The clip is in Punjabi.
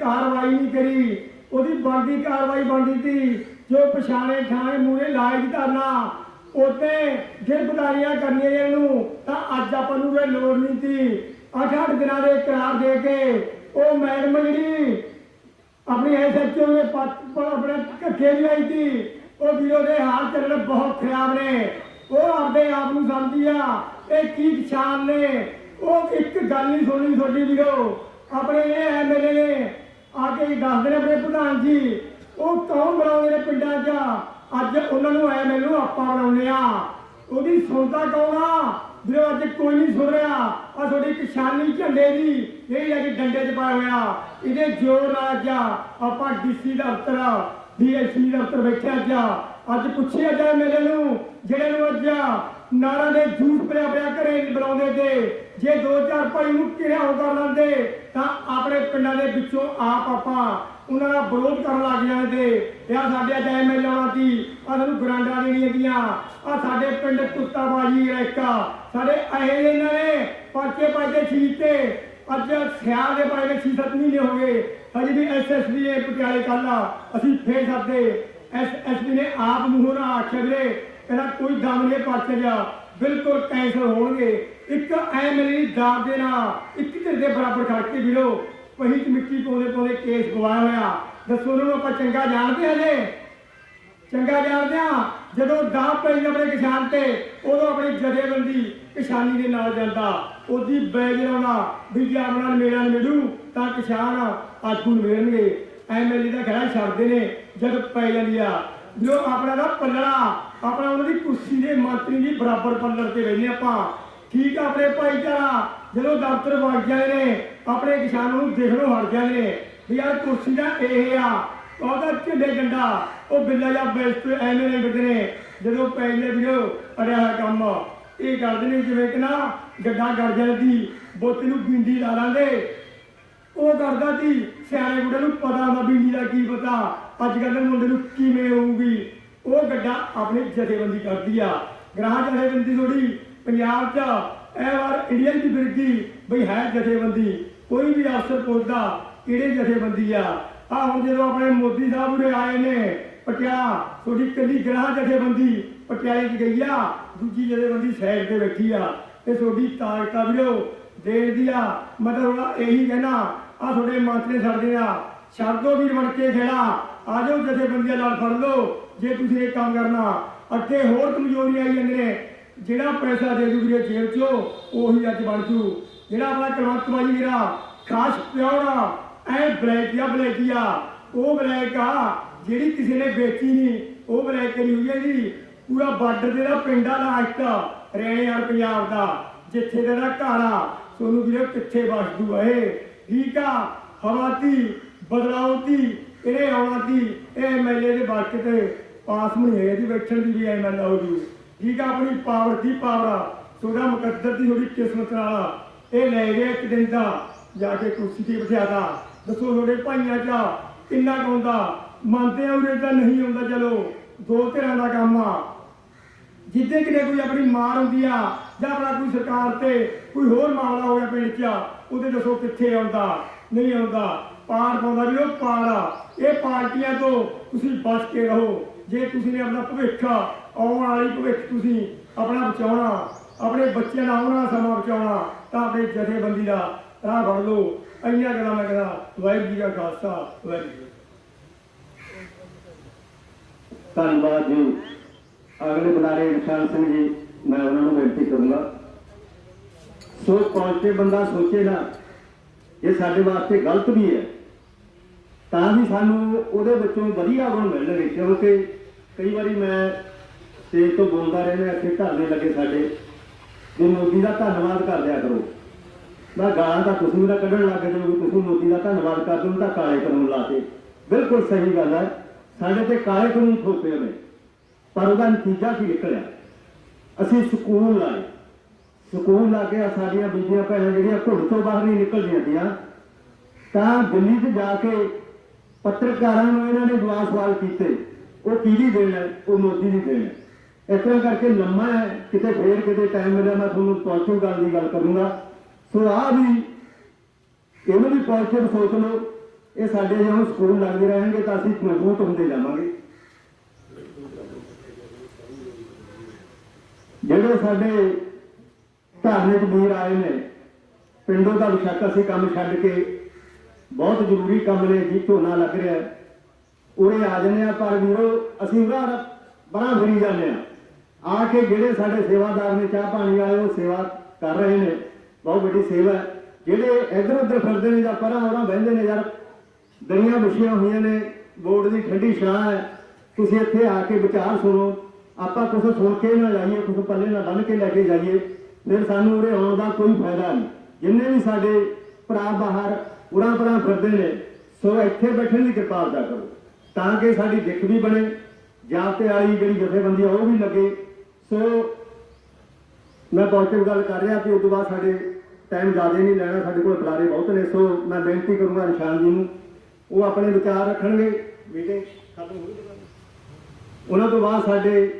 ਕਾਰਵਾਈ ਨਹੀਂ ਕਰੀ। ਉਹਦੀ ਬਣਦੀ ਕਾਰਵਾਈ ਬਣਦੀ ਸੀ, ਜੋ ਪਛਾਣੇ ਥਾਣੇ ਮੂਰੇ ਲਾਇਕ ਧਰਨਾ ਉਹਤੇ ਗਿਰਫਤਾਰੀਆਂ ਕਰਨੀਆਂ ਇਹਨੂੰ ਤਾਂ ਅੱਜ ਆਪਾਂ ਨੂੰ ਇਹ ਲੋੜ ਨਹੀਂ ਸੀ। ਅੱਠ ਅੱਠ ਦਿਨਾਂ ਦੇ ਇਕਰਾਰ ਦੇ ਕੇ ਉਹ ਮੈਡਮ ਜਿਹੜੀ ਆਪਣੀ ਐਸਐਚਓ ਨੇ ਆਪਣੇ ਕੱਖੇ ਵੀ ਆਈ ਸੀ, ਉਹ ਵੀਰੋ ਦੇ ਹਾਲ ਚੱਲਣ ਬਹੁਤ ਖਰਾਬ ਨੇ। ਉਹ ਆਪਦੇ ਆਪ ਨੂੰ ਸਮਝਦੀ ਆ, ਇਹ ਕੀ ਕਿਸਾਨ ਨੇ? ਉਹ ਇੱਕ ਗੱਲ ਨਹੀਂ ਸੁਣੀ ਤੁਹਾਡੀ ਵੀਰੋ। ਆਪਣੇ ਇਹ ਐਮਐਲਏ ਨੇ ਆ ਕੇ ਦੱਸਦੇ ਨੇ ਆਪਣੇ ਪ੍ਰਧਾਨ ਜੀ, ਉਹ ਕੌਣ ਬਣਾਉਂਦੇ ਨੇ ਪਿੰਡਾਂ 'ਚ? ਅੱਜ ਉਹਨਾਂ ਨੂੰ ਐ ਮੈਨੂੰ ਆਪਾਂ ਬਣਾਉਂਦੇ ਆ ਉਹਦੀ ਸੁਣਦਾ ਕੌਣ ਆ? ਵੀਰੋ, ਅੱਜ ਕੋਈ ਨਹੀਂ ਸੁਣ ਰਿਹਾ। ਆ ਤੁਹਾਡੀ ਕਿਸਾਨੀ ਝੰਡੇ ਦੀ ਇਹ ਕੇ ਡੰਡੇ 'ਚ ਪਾਇਆ ਹੋਇਆ। ਇਹਦੇ ਜੋਰ ਨਾਲ ਅੱਜ ਆਪਾਂ ਡੀਸੀ ਦਫ਼ਤਰ, ਡੀਐਸਪੀ ਦਫ਼ਤਰ ਬੈਠੇ ਅੱਜ। ਅੱਜ ਪੁੱਛਿਆ ਜਾ ਮੇਰੇ ਨੂੰ, ਜਿਹੜੇ ਨੂੰ ਅੱਜ ਨਾਰਾਂ ਦੇ ਝੂਠ ਪਿਆ ਪਿਆ ਘਰੇ ਨੀ ਬੁਲਾਉਂਦੇ ਤੇ ਜੇ ਦੋ ਚਾਰ ਭਾਈ ਨੂੰ ਘਿਰਾਓ ਕਰ ਲੈਂਦੇ, ਤਾਂ ਆਪਣੇ ਪਿੰਡਾਂ ਦੇ ਵਿੱਚੋਂ ਆਪ ਆਪਾਂ ਉਹਨਾਂ ਦਾ ਵਿਰੋਧ ਕਰਨ ਲੱਗ ਜਾਂਦੇ। ਤੇ ਸਾਡੇ ਅੱਜ ਐਮਐਲਏ ਆਉਣਾ ਸੀ ਆ ਸਾਨੂੰ ਗਰਾਂਡਾਂ ਦੇਣੀਆਂ ਦੀਆਂ ਆ ਸਾਡੇ ਪਿੰਡ ਕੁੱਤਾਬਾਜੀ ਰੈਕਾ ਸਾਡੇ ਇਹ ਇਹਨਾਂ ਨੇ ਪਰਚੇ ਪਾਈਦੇ ਠੀਕ ਤੇ ਅੱਜ ਸਿਆਲ ਦੇ ਪਾਏ ਨੇ 6-7 ਮਹੀਨੇ ਹੋ ਗਏ। ਹਜੇ ਵੀ ਐਸਐਸਪੀ ਨੇ ਪਟਿਆਲੇ ਕੱਲ ਅਸੀਂ ਫੇਰ ਸਕਦੇ ਐਸਐਸਪੀ ਨੇ ਆਪ ਮੂੰਹੋਂ ਨਾ ਆਖਿਆ ਵੀਰੇ ਇਹਦਾ ਕੋਈ ਦਮ ਨਹੀਂ ਪਰਚੇ ਜਾ। ਬਿਲਕੁਲ ਕੈਂਸਲ ਹੋਣਗੇ। ਇੱਕ ਐਮਐਲਏ ਦੀ ਦਾਬ ਦੇ ਨਾਲ। ਇੱਕ ਧਿਰ ਦੇ ਬਰਾਬਰ ਖੜ ਕੇ ਵੀਰੋ, ਪਹੀ ਚ ਮਿੱਟੀ ਪਾਉਂਦੇ ਪਾਉਂਦੇ ਕੇਸ ਗਵਾਇਆ ਹੋਇਆ ਦੱਸੋ ਉਹਨੂੰ ਆਪਾਂ ਚੰਗਾ ਜਾਣਦੇ ਹਾਂ ਚੰਗਾ ਜਾਣਦੇ ਆ ਜਦੋਂ ਦਾਅ ਪਈ ਆਪਣੇ ਕਿਸਾਨ ਤੇ, ਉਦੋਂ ਆਪਣੀ ਜਥੇਬੰਦੀ ਕਿਸਾਨੀ ਦੇ ਨਾਲ ਜਾਂਦਾ। ਉਹਦੀ ਬੈਗ ਲਾਉਣਾ ਵੀ ਜੇ ਮੇਰਾ ਮਿਲੂ ਤਾਂ ਕਿਸਾਨ ਆਗੂ ਨੂੰ ਮਿਲਣਗੇ ਐਮਐਲਏ ਦਾ ਖੜਾ ਛੱਡਦੇ ਨੇ, ਜਦ ਪੈ ਜਾਂਦੀ ਆ। ਜੋ ਆਪਣਾ ਦਾ ਪੱਲੜਾ, ਆਪਣਾ ਉਹਨਾਂ ਦੀ ਕੁਰਸੀ ਦੇ ਮੰਤਰੀ ਦੀ ਬਰਾਬਰ ਪੱਲੜ ਤੇ ਬੈਠੇ ਆਪਾਂ। ਠੀਕ ਆ ਆਪਣੇ ਭਾਈਚਾਰਾ, ਜਦੋਂ ਦਫ਼ਤਰ ਵਗ ਜਾਂਦੇ ਨੇ, ਆਪਣੇ ਕਿਸਾਨਾਂ ਨੂੰ ਦੇਖਣੋਂ ਹਟ ਜਾਂਦੇ ਨੇ, ਵੀ ਯਾਰ ਕੁਰਸੀ ਦਾ ਇਹ ਆ, ਉਹਦਾ ਝੰਡੇ ਡੰਡਾ ਉਹ ਬਿੱਲਾ ਜਾਂ ਬੈਸਟ ਐਵੇਂ ਨੇ ਫਿਰਦੇ ਨੇ, ਜਦੋਂ ਪੈਂਦੇ ਵੀਰੋ ਅੜਿਆ ਹੋਇਆ ਕੰਮ। ਇਹ ਕਰਦੇ ਨੇ ਜਿਵੇਂ ਕਿ ਨਾ, ਗੱਡਾ ਗੜ ਜਾਂਦੀ, ਬੁੱਤ ਨੂੰ ਬਿੰਦੀ ਲਾ ਲਾਂਗੇ ਉਹ ਕਰਦਾ ਸੀ, ਸਿਆਣੇ ਬੁੱਢੇ ਨੂੰ ਪਤਾ ਹੁੰਦਾ ਬਿੰਦੀ ਦਾ ਕੀ ਪਤਾ, ਅੱਜ ਕੱਲ੍ਹ ਦੇ ਮੁੰਡੇ ਨੂੰ ਕਿਵੇਂ ਹੋਊਗੀ। ਉਹ ਗੱਡਾ ਆਪਣੀ ਜਥੇਬੰਦੀ ਕਰਦੀ ਆ। ਗ੍ਰਾਹ ਜਥੇਬੰਦੀ ਥੋੜੀ ਪੰਜਾਬ 'ਚ ਇਹ ਵਾਰ ਇੰਡੀਆ ਦੀ ਫਿਰਦੀ ਬਈ ਹੈ ਜਥੇਬੰਦੀ, ਕੋਈ ਵੀ ਅਫਸਰ ਪੁੱਛਦਾ, ਕਿਹੜੇ ਜਥੇਬੰਦੀ ਆ? ਆ ਹੁਣ ਜਦੋਂ ਆਪਣੇ ਮੋਦੀ ਸਾਹਿਬ ਉਰੇ ਆਏ ਨੇ ਪਟਿਆਲਾ ਤੁਹਾਡੀ ਕੱਲੀ ਗ੍ਰਾਹ ਜਥੇਬੰਦੀ ਪਟਿਆਲੇ 'ਚ ਗਈ ਆ, ਦੂਜੀ ਜਥੇਬੰਦੀ ਸਾਈਡ ਤੇ ਬੈਠੀ ਆ। ਤੇ ਤੁਹਾਡੀ ਤਾਕਤਾਂ ਵੀਰੋ ਦੇਣ ਦੀ ਆ। ਮਤਲਬ ਇਹੀ ਕਹਿਣਾ ਆ ਤੁਹਾਡੇ ਮੰਤਰੀ ਛੱਡਦੇ ਆ। ਛੱਡ ਵੀਰ ਬਣ ਕੇ ਖੇੜਾ। ਆ ਜਾਓ ਜਥੇਬੰਦੀਆਂ ਨਾਲ ਫੜ ਲਓ, ਜੇ ਤੁਸੀਂ ਇਹ ਕੰਮ ਕਰਨਾ। ਅੱਗੇ ਹੋਰ ਕਮਜ਼ੋਰੀਆਂ ਆਈ ਜਾਂਦੇ ਨੇ, ਜਿਹੜਾ ਪੈਸਾ ਦੇ ਦੂ ਵੀਰੇ ਜੇਬ ਚੋਂ, ਉਹੀ ਅੱਜ ਬਣ ਜੂ। ਜਿਹੜਾ ਆਪਣਾ ਕਲਵੰਤ ਬਾਜੀ ਮੇਰਾ ਖਾਸ ਪਿਓਰ ਐ ਬਲੈਕੀਆ ਬਲੈਕੀਆ। ਉਹ ਬਲੈਕ ਆ, ਜਿਹੜੀ ਕਿਸੇ ਨੇ ਵੇਚੀ ਨਹੀਂ। ਉਹ ਬਲੈਕ ਕਰੀ ਹੋਈ ਹੈ ਜੀ ਪੂਰਾ ਬਾਰਡਰ ਦੇ ਦਾ ਪਿੰਡਾ ਦਾ ਇੱਕ। ਰਹਿਣੇ ਯਾਰ ਪੰਜਾਬ ਦਾ, ਜਿੱਥੇ ਦਾ ਘਰ ਆ। ਸੋਨੂੰ ਵੀਰੇ ਕਿੱਥੇ ਵਸਦੂ ਇਹ? ਠੀਕ ਆ? ਹਵਾਤੀ ਬਦਲਾਉਤੀ ਇਹਨੇ ਆਉਣਾਤੀ ਇਹ ਐਮਐਲਏ ਦੇ ਬਾਕੀ ਤੇ ਪਾਸ ਨਹੀਂ ਹੈ ਇਹਦੀ ਬੈਠਣ ਦੀ ਵੀ ਐਮਐਲਏ ਹੋ ਜੂ। ਠੀਕ ਆ ਆਪਣੀ ਪਾਵਰ ਦੀ ਪਾਵਰ ਆ। ਤੁਹਾਡਾ ਮੁਕੱਦਰ ਦੀ ਥੋੜੀ ਕਿਸਮਤ ਨਾਲ ਇਹ ਲੈ ਗਿਆ ਇੱਕ ਦਿਨ ਦਾ, ਜਾ ਕੇ ਕੁਰਸੀ ਤੇ ਬਿਠਾਦਾ ਦੱਸੋ ਤੁਹਾਡੇ ਭਾਈਆਂ ਚ ਕਿੰਨਾ ਕੁ ਹੁੰਦਾ ਮੰਨਦੇ ਆ ਉਰੇ ਤਾਂ ਨਹੀਂ ਆਉਂਦਾ, ਚਲੋ। ਦੋ ਧਿਰਾਂ ਦਾ ਕੰਮ ਆ। ਜਿੱਦੇ ਕਿਤੇ ਕੋਈ ਆਪਣੀ ਮਾਰ ਹੁੰਦੀ ਆ, ਜਾਂ ਆਪਣਾ ਕੋਈ ਸਰਕਾਰ ਤੇ ਕੋਈ ਹੋਰ ਮਾਮਲਾ ਹੋ ਗਿਆ ਪਿੰਡ 'ਚ, ਉਹਦੇ ਦੱਸੋ ਕਿੱਥੇ ਆਉਂਦਾ, ਨਹੀਂ ਆਉਂਦਾ, ਪਾੜ ਪਾਉਂਦਾ ਵੀ ਉਹ ਪਾੜ ਇਹ ਪਾਰਟੀਆਂ ਤੋਂ ਤੁਸੀਂ ਬਚ ਕੇ ਰਹੋ। ਜੇ ਤੁਸੀਂ ਨੇ ਆਪਣਾ ਭਵਿੱਖ ਆਉਣ ਵਾਲੀ ਭਵਿੱਖ ਤੁਸੀਂ ਆਪਣਾ ਬਚਾਉਣਾ, ਆਪਣੇ ਬੱਚਿਆਂ ਦਾ ਆਉਣ ਵਾਲਾ ਸਮਾਂ ਬਚਾਉਣਾ, ਤਾਂ ਆਪਣੇ ਜਥੇਬੰਦੀ ਦਾ ਰਾਹ ਫੜ ਲਓ। ਇੰਨੀਆਂ ਗੱਲਾਂ ਮੈਂ ਕਹਿੰਦਾ, ਵਾਹਿਗੁਰੂ ਜੀ ਕਾ ਖਾਲਸਾ, ਵਾਹਿਗੁਰੂ ਧੰਨਵਾਦ ਜੀ। ਅਗਲੇ ਬੁਲਾਰੇ ਨਿਸ਼ਾਨ ਸਿੰਘ ਜੀ, ਮੈਂ ਉਹਨਾਂ ਨੂੰ ਬੇਨਤੀ ਕਰੂੰਗਾ। ਸੋ ਪਹੁੰਚੇ ਬੰਦਾ ਸੋਚੇ ਨਾ ਇਹ ਸਾਡੇ ਵਾਸਤੇ ਗਲਤ ਵੀ ਹੈ। ਤਾਂ ਵੀ ਸਾਨੂੰ ਉਹਦੇ ਵਿੱਚੋਂ ਵਧੀਆ ਗੁਣ ਮਿਲਣਗੇ ਕਿਉਂਕਿ ਕਈ ਵਾਰੀ ਮੈਂ ਸਟੇਜ ਤੋਂ ਬੋਲਦਾ ਰਹਿੰਦਾ, ਇੱਥੇ ਧਰਨੇ ਲੱਗੇ ਸਾਡੇ। ਵੀ ਮੋਦੀ ਦਾ ਧੰਨਵਾਦ ਕਰ ਦਿਆ ਕਰੋ। ਮੈਂ ਗਾਲਾਂ ਤਾਂ ਤੁਸੀਂ ਵੀ ਨਾ ਕੱਢਣ ਲੱਗ ਜਾਓਗੇ ਤੁਸੀਂ ਮੋਦੀ ਦਾ ਧੰਨਵਾਦ ਕਰਦੇ ਹੋ, ਤਾਂ ਕਾਲੇ ਕਾਨੂੰਨ ਲਾਤੇ ਬਿਲਕੁਲ ਸਹੀ ਗੱਲ ਹੈ। ਸਾਡੇ ਤੇ ਕਾਲੇ ਕਾਨੂੰਨ ਥੋਪੇ ਨੇ। ਪਰ ਉਹਦਾ ਨਤੀਜਾ ਕੀ ਨਿਕਲਿਆ। ਅਸੀਂ ਸਕੂਲ ਲਾਏ। ਸਕੂਲ ਲਾ ਕੇ ਸਾਡੀਆਂ ਬੀਬੀਆਂ ਭੈਣਾਂ ਜਿਹੜੀਆਂ ਘੁੱਟ ਤੋਂ ਬਾਹਰ ਨਹੀਂ ਨਿਕਲਦੀਆਂ ਤੀਆਂ ਤਾਂ ਦਿੱਲੀ 'ਚ ਜਾ ਕੇ ਪੱਤਰਕਾਰਾਂ ਨੂੰ ਇਹਨਾਂ ਨੇ ਜਵਾਬ ਸਵਾਲ ਕੀਤੇ। ਉਹ ਕਿਹਦੀ ਦੇਣ ਹੈ? ਉਹ ਮੋਦੀ ਦੀ ਦੇਣ ਹੈ। ਇਸ ਤਰ੍ਹਾਂ ਕਰਕੇ ਲੰਮਾ ਹੈ, ਕਿਤੇ ਫੇਰ ਕਿਤੇ ਟਾਈਮ ਮਿਲਿਆ, ਮੈਂ ਤੁਹਾਨੂੰ ਪਹੁੰਚੂ ਗੱਲ ਦੀ ਗੱਲ ਕਰੂੰਗਾ। ਸੋ ਆ ਵੀ, ਇਹਨੂੰ ਵੀ ਪੋਜ਼ਿਟਿਵ ਸੋਚ ਲਓ। ਇਹ ਸਾਡੇ ਜਦੋਂ ਸਕੂਲ ਲੱਗਦੇ ਰਹਿਣਗੇ ਤਾਂ ਅਸੀਂ ਮਜ਼ਬੂਤ ਹੁੰਦੇ ਜਾਵਾਂਗੇ। ਜਿਹੜੇ ਸਾਡੇ ਧਾਰਮਿਕ ਵੀਰ ਆਏ ਨੇ, ਪਿੰਡੋਂ ਦਾ ਵਿਸ਼ਾਕ ਅਸੀਂ ਕੰਮ ਛੱਡ ਕੇ ਬਹੁਤ ਜ਼ਰੂਰੀ ਕੰਮ ਨੇ, ਜੀ ਝੋਨਾ ਲੱਗ ਰਿਹਾ ਉਰੇ ਆ ਜਾਂਦੇ ਆ ਪਰ ਵੀਰੋ, ਅਸੀਂ ਉਹਦਾ ਬੜਾ ਫਰੀ ਜਾਂਦੇ ਆ ਆ ਕੇ ਜਿਹੜੇ ਸਾਡੇ ਸੇਵਾਦਾਰ ਨੇ, ਚਾਹ ਪਾਣੀ ਵਾਲੇ, ਉਹ ਸੇਵਾ ਕਰ ਰਹੇ ਨੇ। ਬਹੁਤ ਵੱਡੀ ਸੇਵਾ ਜਿਹੜੇ ਇੱਧਰ ਉੱਧਰ ਫਿਰਦੇ ਨੇ ਜਾਂ ਪਰਾਂ ਉਹਨਾਂ ਬਹਿੰਦੇ ਨੇ, ਯਾਰ, ਦਰੀਆਂ ਵਿਛੀਆਂ ਹੋਈਆਂ ਨੇ, ਬੋਰਡ ਦੀ ਠੰਡੀ ਛਾਂ ਹੈ। ਤੁਸੀਂ ਇੱਥੇ ਆ ਕੇ ਵਿਚਾਰ ਸੁਣੋ। ਆਪਾਂ ਕੁਝ ਸੁਣ ਕੇ ਨਾ ਜਾਈਏ ਕੁਝ ਪੱਲੇ ਨਾ ਬੰਨ ਕੇ ਲੈ ਕੇ ਜਾਈਏ ਫਿਰ ਸਾਨੂੰ ਉਰੇ ਆਉਣ ਦਾ ਕੋਈ ਫਾਇਦਾ ਨਹੀਂ। ਜਿੰਨੇ ਵੀ ਸਾਡੇ ਭਰਾ ਬਾਹਰ ਉਰਾਂ ਪਰਾਂ ਫਿਰਦੇ ਨੇ ਸੋ ਇੱਥੇ ਬੈਠਣ ਦੀ ਕਿਰਪਾਲਤਾ ਕਰੋ ਤਾਂ ਕਿ ਸਾਡੀ ਦਿੱਖ ਵੀ ਬਣੇ ਜਾਤੇ ਵਾਲੀ ਜਿਹੜੀ ਜਥੇਬੰਦੀ ਆ ਉਹ ਵੀ ਲੱਗੇ। ਸੋ ਮੈਂ ਪੋਜ਼ਿਟਿਵ ਗੱਲ ਕਰ ਰਿਹਾ ਕਿ ਉਸ ਤੋਂ ਬਾਅਦ ਸਾਡੇ ਟਾਈਮ ਜ਼ਿਆਦਾ ਨਹੀਂ ਲੈਣਾ ਸਾਡੇ ਕੋਲ ਬੁਲਾਰੇ ਬਹੁਤ ਨੇ ਸੋ ਮੈਂ ਬੇਨਤੀ ਕਰੂੰਗਾ ਨਿਸ਼ਾਨ ਜੀ ਨੂੰ ਉਹ ਆਪਣੇ ਵਿਚਾਰ ਰੱਖਣਗੇ। ਮੀਟਿੰਗ ਖਤਮ ਹੋਈ ਉਹਨਾਂ ਤੋਂ ਬਾਅਦ ਸਾਡੇ